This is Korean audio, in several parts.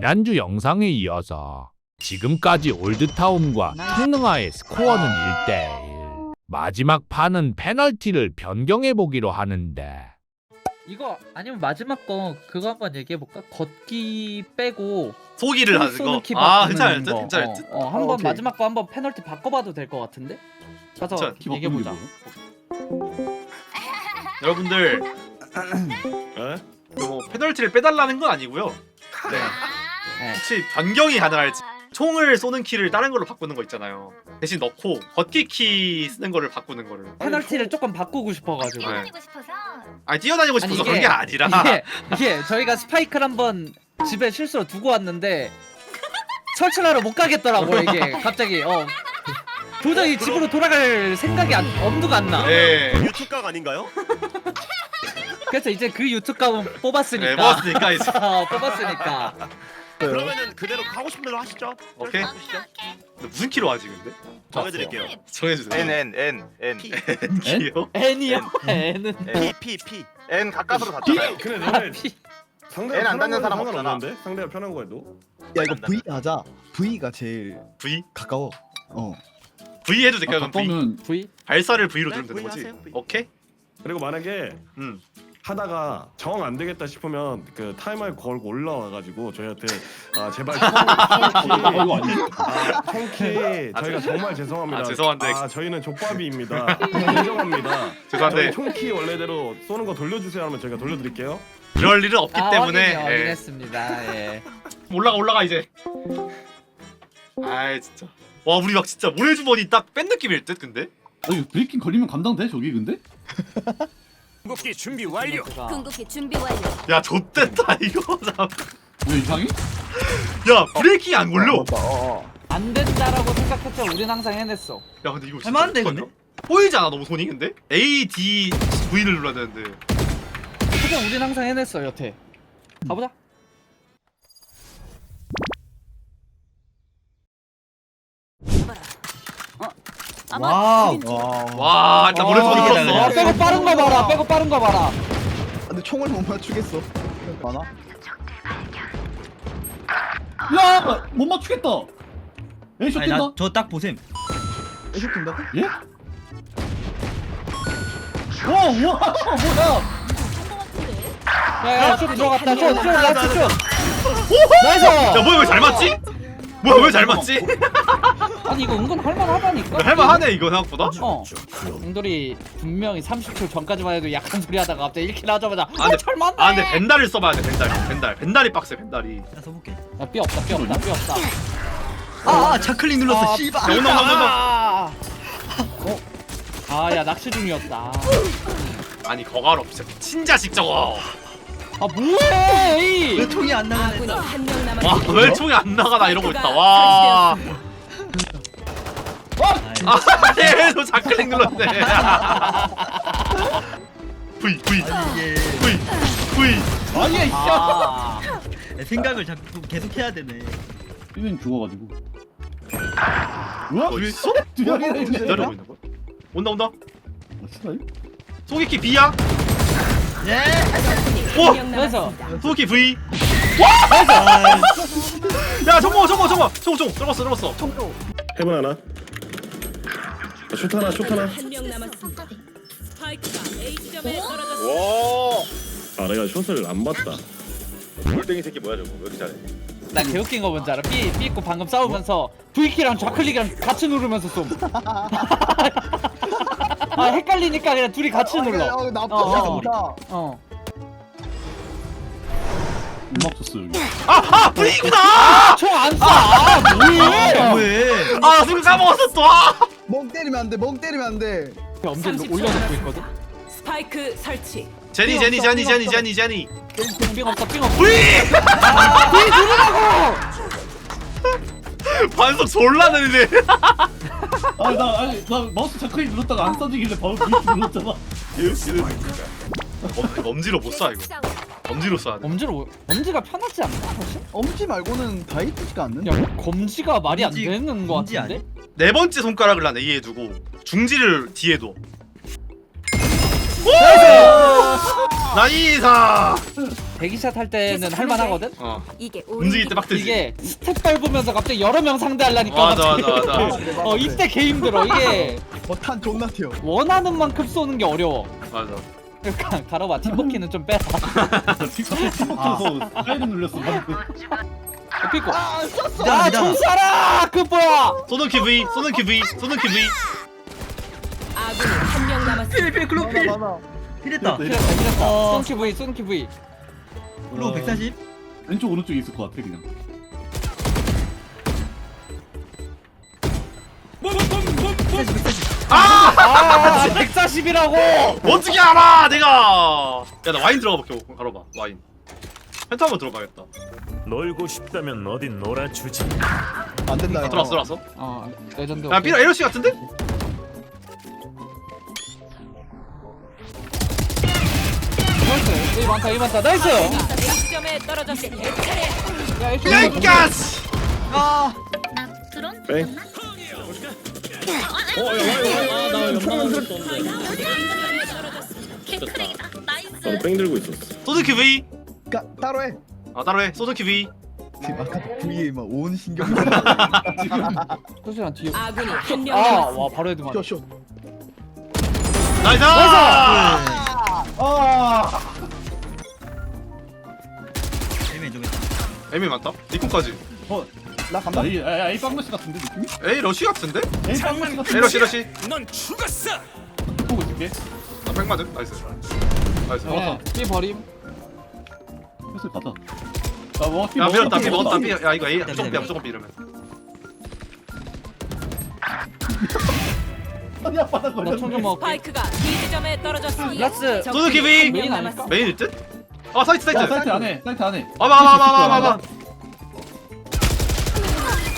지난주 영상에 이어서 지금까지 올드타운과 성능아의 스코어는 1대1 마지막 판은 페널티를 변경해 보기로 하는데 이거 아니면 마지막 거 그거 한번 얘기해 볼까? 걷기 빼고 소기를 하는 쏘는 거. 키 아, 바꾸는 괜찮을 듯. 거. 괜찮을 듯. 어, 어, 한번 오케이. 마지막 거 한번 페널티 바꿔봐도 될 것 같은데? 가서 자, 얘기해 보자. 여러분들 에? 뭐 페널티를 빼달라는 건 아니고요. 네. 네. 혹시 변경이 가능할지 총을 쏘는 키를 다른 걸로 바꾸는 거 있잖아요. 대신 넣고 걷기 키 쓰는 거를 바꾸는 거를. 페널티를 조금 바꾸고 싶어가지고. 네. 뛰어다니고 싶어서 아니 뛰어다니고 싶어서 아니, 그런 이게- 게 아니라. 이게 이게 저희가 스파이크를 한번 집에 실수로 두고 왔는데 설치하러 못 가겠더라고 이게 갑자기 어 도저히 집으로 돌아갈 생각이 안, 엄두가 안 나. 네. 유튜브각 아닌가요? 그래서 이제 그 유튜브 값은 뽑았으니까. 네, 뽑았으니까 이제. 어, 뽑았으니까. 그러면은 그대로 하고 싶은 대로 하시죠. 오케이. 근데 무슨 키로 하지 근데? 정해드릴게요. 정해주세요. N N N N P N 키요? N이요? N은 P P P. N 가까스로 닿잖아요. 그래 아, 너네 피. 상대가 N 안 닿는 사람 없잖아. 없는데? 상대가 편한 거 해도. 야 이거 V 하자. V가 제일 V? 가까워. 어. V 해도 될까요? 그럼 V? V? 발사를 V로 네, 누르면 되는 거지? 하세요, V. 오케이? 그리고 만약에 음. 하다가 정 안 되겠다 싶으면 그 타이머에 걸고 올라와가지고 저희한테 아 제발 총키 아, 총키 저희가 정말 죄송합니다. 아, 죄송한데. 아 저희는 족밥이입니다. 인정합니다. 죄송한데 저희 총키 원래대로 쏘는 거 돌려주세요 하면 저희가 돌려드릴게요. 그럴 일은 없기 아, 때문에 확인, 예. 확인했습니다. 예. 올라가 올라가 이제. 아이 진짜. 와 우리 막 진짜 모래주머니 딱 뺀 느낌일 듯 근데? 아니 브레이킹 걸리면 감당돼 저기 근데? 궁극기 준비 완료. 궁극기 준비 완료. 야 좆됐다 이거. 야왜 이상해? 브레이킹 안 걸려. 안 된다라고 생각했죠. 우린 항상 해냈어. 야 근데 이거 진짜 할만한데, 어떡하냐? 보이잖아 너무 손이 근데? A, D, V를 눌러야 되는데. 그냥 우린 항상 해냈어 여태. 가보자. 아마 와우. 죽인 와. 와 일단 모래주머니 와, 풀었어. 빼고 빠른 거 봐라. 빼고 빠른 거 봐라. 근데 총을 못 맞추겠어. 많아? 야 못 맞추겠다. 에이쇼 아니 뛴다. 나저 딱 보셈 애쇼 뜬다고? 예? 와, 와, 뭐야? 야야 쭉 들어갔다. 쭉, 쭉, 라스트 쭉. 나이스. 야 뭐야 왜 잘 맞지? 뭐야 왜 잘 맞지? 아니 이거 은근 할만하다니까. 할만하네 이거 생각보다. 어. 웅돌이 분명히 30초 전까지만 해도 약한 소리 하다가 갑자기 1킬 하자마자 아, 아, 근데- 잘 맞네. 아 근데 벤달을 써봐야 돼 벤달 벤달 벤달이 빡세 벤달이 나 써볼게 야, 삐 없다, 삐 없다, 삐 없다. 아, 아 자클릭 눌렀어 아, 씨발 야 온다 온다 온다 아, 어? 아, 야, 낚시 중이었다. 아니 거가로 진짜 미친 자식 저거 아, 뭐해! 에이! 왜 총이 안 나가네 아군이 한 명 남았습니다. 와왜 총이 안 나가 나 이러고 있다 와 아얘도 자클릭 눌렀네 V V V V 아니야, 이 아, 생각을 자꾸 계속 해야 되네 뛰면 죽어가지고. 뭐야? 어디 있어? 두 명이나 있는데. 기다리고 있는 거야? 온다 온다 아, 진짜요? 소기키 B야 예 오! 그래서. 소기키 V 야 저거 저거 저거 저거 저거 적었어 적었어 해본 하나. 슛 하나 슛 하나. 한명 남았습니다. 스파이크가 A점에 떨어졌습니다. 와. 아 내가 슛을 안 봤다. 골뱅이 새끼 뭐야 저거 왜 이렇게 잘해? 나 개웃긴 거 뭔지 알아? 삐, 삐 있고 방금 싸우면서 V키랑 좌클릭이랑 같이 누르면서 쏨. 아, 헷갈리니까 그냥 둘이 같이 눌러. 어, 나쁘지 어, 않다. 어. 못 맞췄어 여기. 아아 V구나 총안 쏴! 아, 뭐해! 왜 아 순간 까먹었어 또 아! 멍 때리면 안 돼. 멍 때리면 안 돼. 엄지 올려놓고 있거든? 스파이크 설치. 제니 제니 제니 제니 제니 제니 삥 없다, 삥 없다. V 반속 졸라 느리네 아, 나 아니 나 마우스 자크릭 눌렀다가 안 써지길래 바로 브레이킹 눌렀잖아. 엄- 엄지로 못 쏴 이거 엄지로 쏴야 돼 엄지로, 엄지가 편하지 않나, 사실? 엄지 말고는 다 이쁘지가 않는데. 야, 검지가 말이 안 검지- 되는 거 검지 같은데? 아니야? 네 번째 손가락을 난 A에 두고 중지를 D에 둬 나이사 대기샷 할 때는 할만하거든. 어 이게 움직일 때 막 뜨지 이게 스텝 밟으면서 갑자기 여러 명 상대하려니까 맞아 갑자기. 맞아 맞아 어 이때 개 힘들어 이게 어탄 존나 튀어 원하는 만큼 쏘는 게 어려워. 맞아 그러니까 가로봐 팀버키는 좀 빼라. 틱톡에서 사이렌 눌렸어 방금. 피고. 아 미안, 아. 총사라 그 뭐야? 쏘는 키 V 쏘는 키 V 쏘는 키 V 아군이 한. 필 필 클로 필. 많아 필했다. 그랬다 그랬다. 어. 쏜키 V 쏜키 V. 클로 140. 왼쪽 오른쪽에 있을 것 같아 그냥. 아 140이라고. 어떻게 알아 내가 야 나 와인 들어가 볼게 가로봐 와인 펜트 한번 들어봐야겠다 놀고 싶다면 어딘 놀아주지. 안 된다 아, 들어왔어 들어왔어 어 레전드. 야 삐라 에러시 같은데? 이스. 이 많다 이 많다 나이스. A점에 떨어졌습니다. 야 이거 야이까스 아. 나 드론? 뺑. 개크랙이다. 나이스. 나도 뺑 들고 있었어 쏘는 키 V 까, 따로 해 아 따로 해 쏘는 키 V 지금 아까 V에 막온 신경이 소시랑 뒤에. 아군이 한명 남았습니다. 아와 바로 헤드만. 쇼쇼 나이스 애매 에미 많다 니콘까지 나 간다 나 이, 아, A 빵머시 같은데 느낌이? 에이 러시 같은데? A 빵머시 같은데? 에러시 에러시 넌 죽었어. 보고 있을게. 나 백마드 나이스 나이스 네. 삐 버림. 패스 가자. 야, 뭐, 야 밀었다 삐삐 먹었다 삐야 이거 A 무조건 삐야 무조건 삐 이러면 아니 아빠가 걸렸네. 나총좀 먹을게. 스파이크가 B 지점에 떨어졌습니다. 라스. 쏘는 키 V 메인 아닐까? 메인일 듯? 아 사이트 야, 사이트 사이트 안에, 사이트 안에. 와봐 와봐 와봐 와봐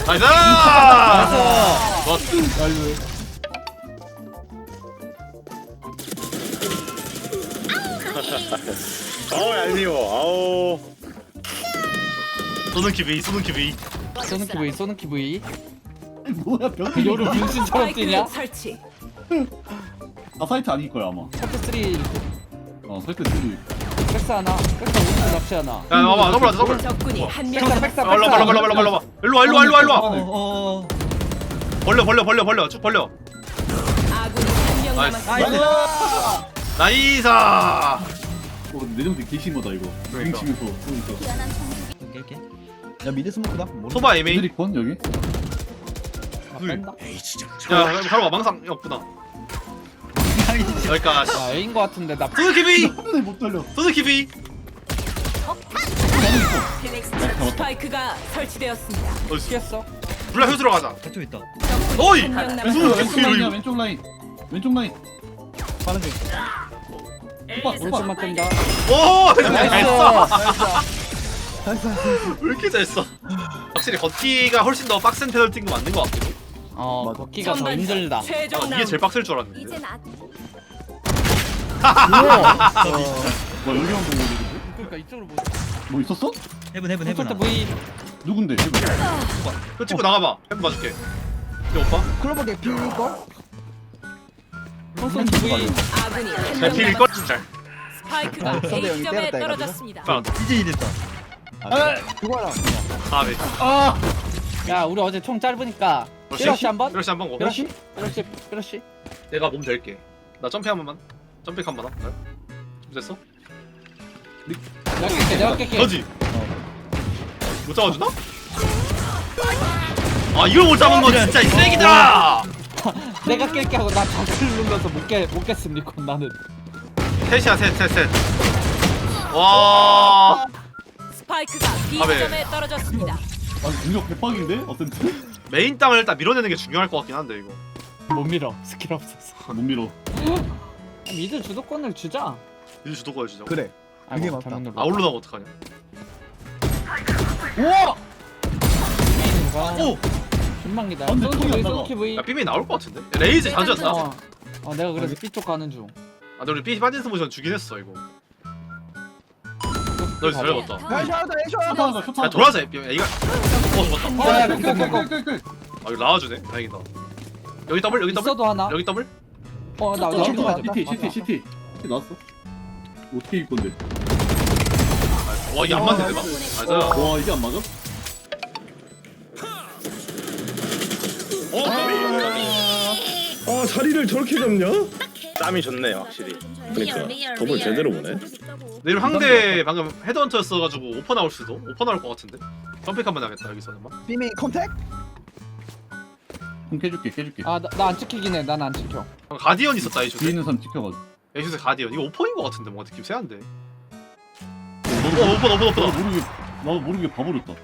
나이스 좋았어 아우 얄미워 아우 쏘는 키 V 쏘는 키 V 쏘는 키 V 쏘는 키 V. 뭐야, 병. 그 요루 분신처럼 뛰냐? 설치. 아, 사이트 아닐 거야, 아마. 차트 3 어, 사이트 쓰고 있고. 백스 하나. 백스 오른쪽 납치 하나. 야 와봐 더블 하자 더블 적군이 한 명 백사. 백사 아, 일로 와봐 일로 와봐 일로 와봐 일로 와봐 일로 와 일로 와 일로 와 일로 와 어 어. 벌려 벌려 벌려 벌려 쭉 벌려 아군이 한명 나이스. 남았습니다. 나이사 어, 내정도 개심하다, 이거. 그러니까. 링치면서. 그러니까. 오케이 오케이. 야 미드 스모크다 모르 소바 에메인 드리콘, 여기? 아, 뺀다. 야 가로가 망상 없구나 여기까지 야 A인 거 같은데 나. 키 V 네, 못. 쏘는 키 V 스파이크가 설치되었습니다. 피했어. 블라 효 들어가자 저쪽 있다. 어이 한명 왼쪽. 왼쪽 라인이야, 왼쪽 라인. 왼쪽 라인. 가는 중 오빠, 오빠. 오른쪽만 뜬다. 오 나이스. 잘했어 나이스 왜 이렇게 잘했어 확실히 걷기가 훨씬 더 빡센 페널티인 거 맞는 거 같기도 어 맞아. 걷기가 더 전반전 힘들다. 최종 아, 이게. 제일 빡셀 줄 알았는데 이제 나 뭐, 여기 한번 보고 그러니까 이쪽으로 못. 뭐 있었어? 해븐 해븐 해븐. V. 누군데? 그 찍고 나가봐 햄 봐줄게 이 오빠 클로버게 비거 콘솔트 V. 아군이 한잘명필 남았습니다. 걸? 잘 아, 스파이크가 선배 A 형이 지점에 때렸다, 떨어졌습니다. 아, 이제 이랬다. 그거 하라 아 네. 아! 야 우리 어제 총 짧으니까. 삐러시 한번. 삐러시 한번 고 삐러시. 삐러시. 삐러시. 내가 몸 될게 나 점프 한 번만 점프 한 번만 네. 됐어? 내가 깰게. 내가 깰게. 너지? 못 잡아주나? 아 이걸 못 잡은 건 진짜 이 쓰레기들아 내가 깰게 하고 나 자크를 눌러서 못깰못 깼습니까 나는. 셋이야 셋셋셋 와 스파이크가 B 아, 네. 지점에 떨어졌습니다. 아니, 능력 대박인데? 어센트? 메인 땅을 일단 밀어내는 게 중요할 것 같긴 한데 이거 못 밀어. 스킬 없어서. 못 밀어. 미드 주도권을 주자. 이제 주도권 주자 그래 그게 맞다. 아울로 나면 어떡하냐 우와! 오! 신망이다. 아, 근데 쏘키 총이 V. 안 나가. 쏘키 V. 야 삐미 나올 것 같은데? 레이즈 단지였다 어. 어 내가 그래서 B쪽 가는 중. 아 근데 우리 삐 빠진 스 모션 주긴 했어 이거 너잘 쇼타 샤워다 한다, 쇼타 야 한다. 돌아서 야 이거 어 야, 야, 끌, 끌, 끌, 끌, 끌. 아 이거 나와주네 다행이다 여기 더블 여기 더블 있어도 하나. 여기 더블 어나 어, 나 쇼타, 맞아. CT, CT, CT. 나왔어? 어떻게 이길 건데? 와 이게 안 맞네 내가. 맞아. 와 이게 안 맞아? 아 자리를 저렇게 잡냐? 땀이 좋네 확실히 그러니까 더블 제대로 보네. 내일 황대 방금 헤드헌터였어가지고 오퍼 나올 수도. 오퍼 나올 것 같은데. 점픽 한번 하겠다 여기서는 막. 비밀 컨택? 형 깨줄게 깨줄게. 아 나 안 찍히긴 해 난 안 찍혀 방금 가디언 있었다 뒤에 에이슛에. 있는 사람 지켜가지고. 에이슛에 가디언. 이거 오퍼인 것 같은데 뭔가 느낌 세한데. 어 오퍼 오퍼 오퍼. 나도 모르게 나도 모르게 봐버렸다.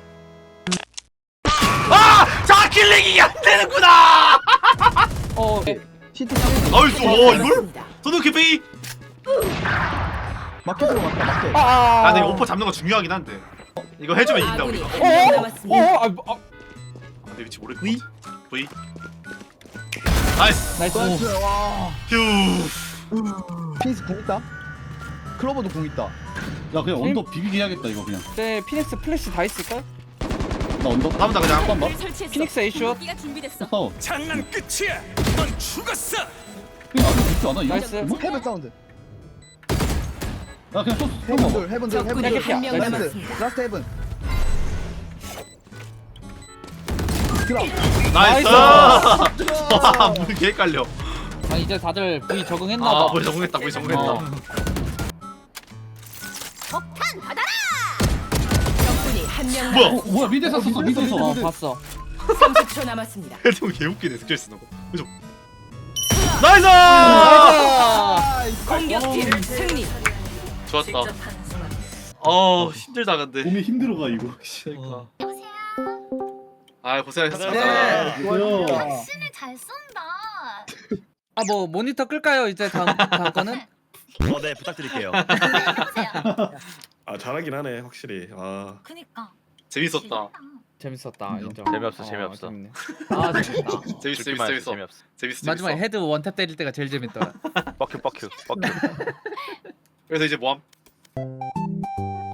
자 킬링이 안 되는구나. 어 시트 나이스. 와 이걸? 도노키 베이. 마켓 들어갔다 마켓 아 근데 이거 오퍼 잡는 거 중요하긴 한데. 이거 해주면 이긴다 우리가. 남았습니다. 어어 아, 아, 아, 내 위치 모르겠 V? V? 나이스 나이스 나이스 와 휴 피니스 궁 있다 클로버도 궁 있다 야 그냥 언더 비비기 해야겠다 이거 그냥. 네 피닉스 플래시 다 있을까? 나 언더. 다음다 그냥 한번 봐. 설치했어. 피닉스 준비됐어. 싸워. 장난 끝이야. 넌 죽었어. 그냥 아무 믿지 않아 이거. 나이스. 뭐? 헤븐 사운드 야 그냥 쏘. 헤븐 쏘. 둘 헤븐 둘 헤븐 적군이 둘 한 명 나이스. 남았습니다. 라스트 헤븐 나이스. 와 문개 헷갈려. 아 이제 다들 V 적응했나 아 봐. 거의 적응했다 거의 적응했다. 어. 적군이 한명 뭐야? 어, 뭐야 미드에서 쏘어 미드에서. 어 봤어. 30초 남았습니다. 헤드형 개웃기네 스킬 쓰는 거. 그죠? 나이스! 나이스 공격팀 승리. 좋았다. 어 힘들다 근데. 몸이 힘들어가 이거. 그러니까 아 고생하셨습니다. 네. 확신을 네. 네. 잘 쏜다. 아 뭐 모니터 끌까요 이제 다음 다음 거는? 네. 어, 네 부탁드릴게요. 아 잘하긴 하네 확실히. 아 그니까. 재밌었다. 재밌었다. 음. 인정. 재미없어, 어, 재미없어. 재밌네. 아, 재밌다. 재밌어 재밌어 재밌어 재미없어. 재밌어 마지막에 헤드 원탭 때릴 때가 제일 재밌더라. 뻑큐 뻑큐 뻑큐. 그래서 이제 뭐함?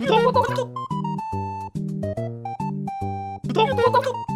구독 구독 구독 구독 구독 구독